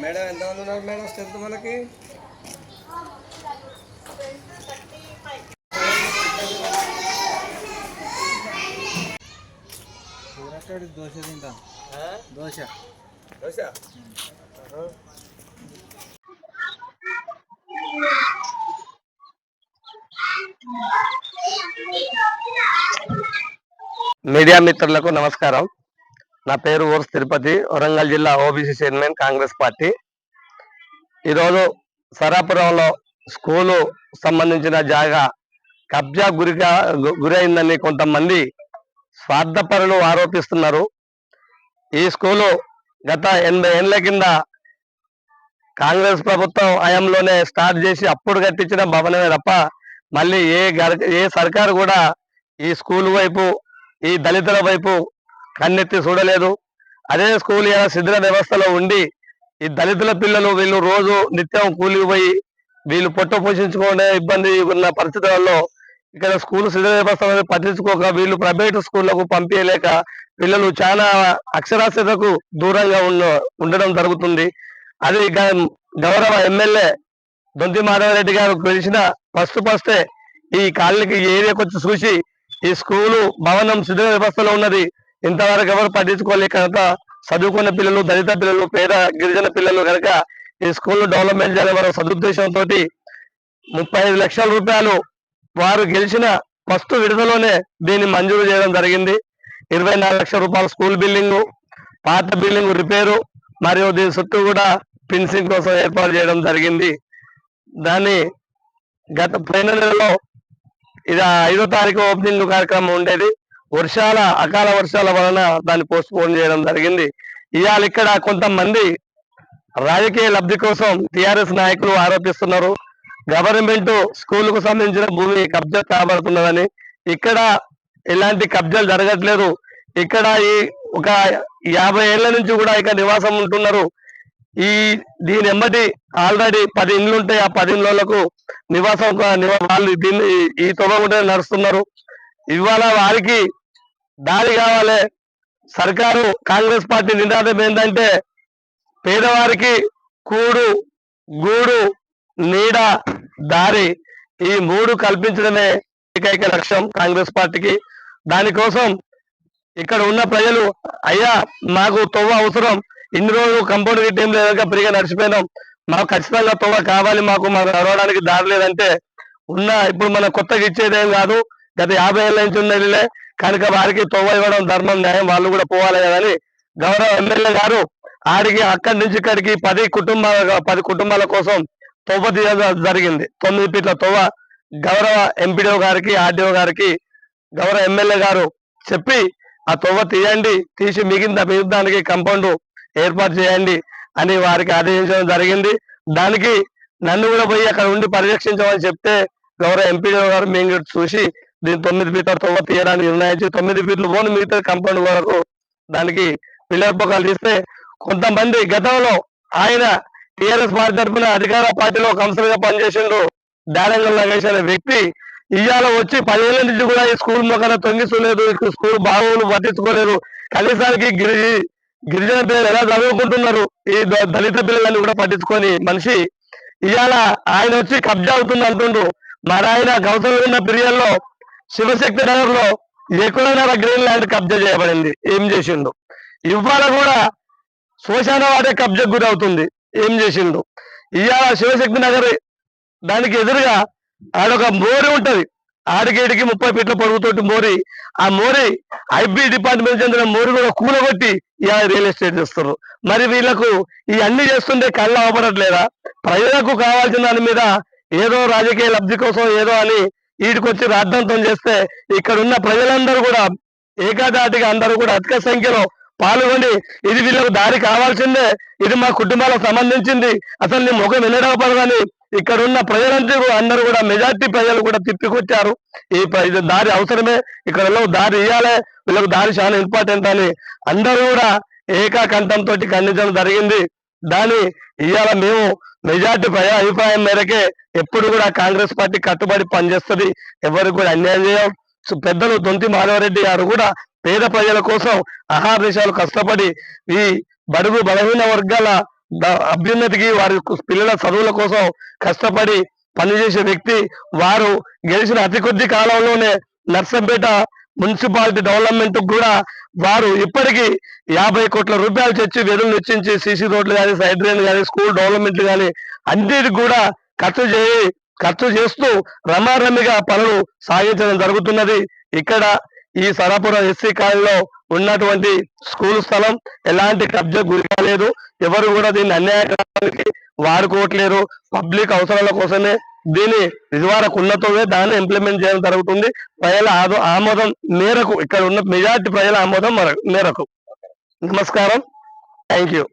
Madam ఎంతమంది ఉన్నారు madam? Strength మనకి దోశ తింటాం. దోశ. దోశ? మీడియా మిత్రులకు నమస్కారం. నా పేరు ఓర్స్ తిరుపతి వరంగల్ జిల్లా ఓబీసీ చైర్మన్ కాంగ్రెస్ పార్టీ. ఈరోజు సరాపురంలో స్కూలు సంబంధించిన జాగా కబ్జా గురిగా గు- గురైందని కొంతమంది స్వార్థపరులు ఆరోపిస్తున్నారు. ఈ స్కూలు గత ఎనభై ఏళ్ళ కింద కాంగ్రెస్ ప్రభుత్వం హయాంలోనే స్టార్ట్ చేసి అప్పుడు కట్టించిన భవనమే తప్ప మళ్ళీ ఏ గర- ఏ సర్కారు కూడా ఈ స్కూల్ వైపు ఈ దళితుల వైపు కన్నెత్తి చూడలేదు. అదే స్కూల్ ఇలా శిథిల వ్యవస్థలో ఉండి ఈ దళితుల పిల్లలు వీళ్ళు రోజు నిత్యం కూలికి పోయి వీళ్ళు పొట్ట పోషించుకునే ఇబ్బంది ఉన్న పరిస్థితులలో ఇక్కడ స్కూల్ శిథిల వ్యవస్థ అనేది పట్టించుకోక వీళ్ళు ప్రైవేట్ స్కూళ్ళకు పంపించలేక పిల్లలు చాలా అక్షరాస్యతకు దూరంగా ఉన్న ఉండడం జరుగుతుంది. అది గ- గౌరవ ఎమ్మెల్యే దొంతి మాధవరెడ్డి గారు పిలిచిన ఫస్ట్ ఫస్టే ఈ కాలనీకి ఏరియాకి వచ్చి చూసి ఈ స్కూలు భవనం శిథిల వ్యవస్థలో ఉన్నది. ఇంతవరకు ఎవరు పట్టించుకోలేక కనుక చదువుకున్న పిల్లలు దళిత పిల్లలు పేద గిరిజన పిల్లలు కనుక ఈ స్కూల్ డెవలప్మెంట్ చేయాలని వారి సదుద్దేశంతో ముప్పై ఐదు లక్షల రూపాయలు వారు గెలిచిన ఫస్ట్ విడుదలలోనే దీన్ని మంజూరు చేయడం జరిగింది. ఇరవై నాలుగు లక్షల రూపాయల స్కూల్ బిల్డింగ్ పాత బిల్డింగ్ రిపేరు మరియు దీని చుట్టూ కూడా ఫిన్సింగ్ కోసం ఏర్పాటు చేయడం జరిగింది. దాన్ని గత పోయిన నెలలో ఇది ఐదో తారీఖు ఓపెనింగ్ కార్యక్రమం ఉండేది. వర్షాల అకాల వర్షాల వలన దాన్ని పోస్ట్ పోన్ చేయడం జరిగింది. ఇవాళ ఇక్కడ కొంతమంది రాజకీయ లబ్ధి కోసం టిఆర్ఎస్ నాయకులు ఆరోపిస్తున్నారు. గవర్నమెంట్ స్కూల్కు సంబంధించిన భూమి కబ్జా కాబడుతున్నదని. ఇక్కడ ఎలాంటి కబ్జాలు జరగట్లేదు. ఇక్కడ ఈ ఒక యాభై ఏళ్ళ నుంచి కూడా ఇక్కడ నివాసం ఉంటున్నారు. ఈ దీని ఎంబటి ఆల్రెడీ పది ఇండ్లు ఉంటాయి. ఆ పది ఇండ్లకు నివాసం వాళ్ళు దీన్ని ఈ తొవ్వకుండా నడుస్తున్నారు. ఇవాళ వారికి దారి కావాలి. సర్కారు కాంగ్రెస్ పార్టీ నినాదం ఏంటంటే పేదవారికి కూడు గూడు నీడ దారి ఈ మూడు కల్పించడమే ఏకైక లక్ష్యం కాంగ్రెస్ పార్టీకి. దానికోసం ఇక్కడ ఉన్న ప్రజలు అయ్యా మాకు తొవ్వ అవసరం. ఇన్ని రోజులు కంపౌండ్ గిట్టేం లేక ఫ్రీగా నడిచిపోయినాం. మాకు ఖచ్చితంగా తొవ్వ కావాలి మాకు మాకు నడవడానికి దారి లేదంటే ఉన్న ఇప్పుడు మన కొత్తగా ఇచ్చేదేం కాదు. గత యాభై ఏళ్ళ నుంచి ఉన్నదిలే కనుక వారికి తొవ్వ ఇవ్వడం ధర్మం న్యాయం వాళ్ళు కూడా పోవాలి కదని గౌరవ ఎమ్మెల్యే గారు ఆడికి అక్కడి నుంచి ఇక్కడికి పది కుటుంబాల పది కుటుంబాల కోసం తొవ్వ తీయడం జరిగింది. తొమ్మిది పీట్ల తొవ్వ గౌరవ ఎంపీడీఓ గారికి ఆర్డీఓ గారికి గౌరవ ఎమ్మెల్యే గారు చెప్పి ఆ తొవ్వ తీయండి తీసి మిగిలిన మిగతానికి కంపౌండ్ ఏర్పాటు చేయండి అని వారికి ఆదేశించడం జరిగింది. దానికి నన్ను కూడా పోయి అక్కడ ఉండి పరిరక్షించమని చెప్తే గౌరవ ఎంపీ గారు మేము చూసి దీని తొమ్మిది ఫీట్ల తొమ్మ తీయడానికి నిర్ణయించి తొమ్మిది ఫీట్లు పోను మిగతా కంపౌండ్ వరకు దానికి పిల్లర్ పొక్కలు తీస్తే కొంతమంది గతంలో ఆయన టిఆర్ఎస్ పార్టీ తరఫున అధికార పార్టీలో కౌన్సిలర్గా పనిచేసిండు దానంగల్ నగేష్ అనే వ్యక్తి ఇవాళ వచ్చి పదివేల నుంచి కూడా ఈ స్కూల్ మొక్కన తొంగిస్తలేదు స్కూల్ బాగులు పట్టించుకోలేదు. కనీసానికి గిరి గిరిజన పిల్లలు ఎలా చదువుకుంటున్నారు? ఈ ద- దళిత పిల్లలని కూడా పట్టించుకొని మనిషి ఇవాళ ఆయన వచ్చి కబ్జా అవుతుంది అంటుండ్రు. మరి ఆయన గౌతమ ఉన్న పీరియడ్లో శివశక్తి నగర్లో ఎక్కడైనా గ్రీన్ ల్యాండ్ కబ్జా చేయబడింది. ఏం చేసిండు? ఇవాళ కూడా శ్మశాన వాడే కబ్జా గురవుతుంది. ఏం చేసిండు? ఇవాళ శివశక్తి నగర్ దానికి ఎదురుగా ఆడొక మోరి ఉంటది. ఆడికేడికి ముప్పై ఫీట్ల పొడుగుతోటి మోరి ఆ మోరి ఐబీ డిపార్ట్మెంట్ చెందిన మోరి కూడా కూలగొట్టి ఇలా రియల్ ఎస్టేట్ చేస్తున్నారు. మరి వీళ్ళకు ఈ అన్ని చేస్తుంటే కళ్ళు అవపడట్లేదా ప్రజలకు కావాల్సిన దాని మీద ఏదో రాజకీయ లబ్ధి కోసం ఏదో అని వీటికొచ్చి రాద్ధాంతం చేస్తే ఇక్కడ ఉన్న ప్రజలందరూ కూడా ఏకాదాటిగా అందరూ కూడా అధిక సంఖ్యలో పాల్గొని ఇది వీళ్ళకు దారి కావాల్సిందే ఇది మా కుటుంబాలకు సంబంధించింది అసలు నీ ముఖం వినడపడదని ఇక్కడ ఉన్న ప్రజలందరూ అందరూ కూడా మెజార్టీ ప్రజలు కూడా తిప్పికొచ్చారు. ఈ ఇది దారి అవసరమే. ఇక్కడ దారి ఇవ్వాలి వీళ్ళకు దారి చాలా ఇంపార్టెంట్ అని అందరూ కూడా ఏకాకంఠంతో ఖండించడం జరిగింది. దాని ఇవాళ మేము మెజార్టీ ప్రజల అభిప్రాయం మేరకే ఎప్పుడు కూడా కాంగ్రెస్ పార్టీ కట్టుబడి పనిచేస్తుంది. ఎవరికి కూడా అన్యాయం చేయం సో పెద్దలు దొంతి మాధవరెడ్డి గారు కూడా పేద ప్రజల కోసం ఆహార దేశాలు కష్టపడి ఈ బడుగు బలహీన వర్గాల అభ్యున్నతికి వారి పిల్లల చదువుల కోసం కష్టపడి పనిచేసే వ్యక్తి వారు గెలిచిన అతి కొద్ది కాలంలోనే నర్సంపేట మున్సిపాలిటీ డెవలప్మెంట్ కూడా వారు ఇప్పటికీ యాభై కోట్ల రూపాయలు తెచ్చి వెదులు వెచ్చించి సీసీ రోడ్లు కానీ సైడ్ డ్రైన్ కానీ స్కూల్ డెవలప్మెంట్ కానీ అన్నిటికి కూడా ఖర్చు చేయి ఖర్చు చేస్తూ రమారమిగా పనులు సాగించడం జరుగుతున్నది. ఇక్కడ ఈ సరాపురం ఎస్సీ కాలనీలో ఉన్నటువంటి స్కూల్ స్థలం ఎలాంటి కబ్జా గురి కాలేదు. ఎవరు కూడా దీన్ని అన్యాయకరానికి వాడుకోవట్లేరు పబ్లిక్ అవసరాల కోసమే దీని నిజవారకు ఉన్నతమే దాన్ని ఇంప్లిమెంట్ చేయడం జరుగుతుంది. ప్రజల ఆదో- ఆమోదం మేరకు ఇక్కడ ఉన్న మెజార్టీ ప్రజల ఆమోదం మేరకు. నమస్కారం. Thank you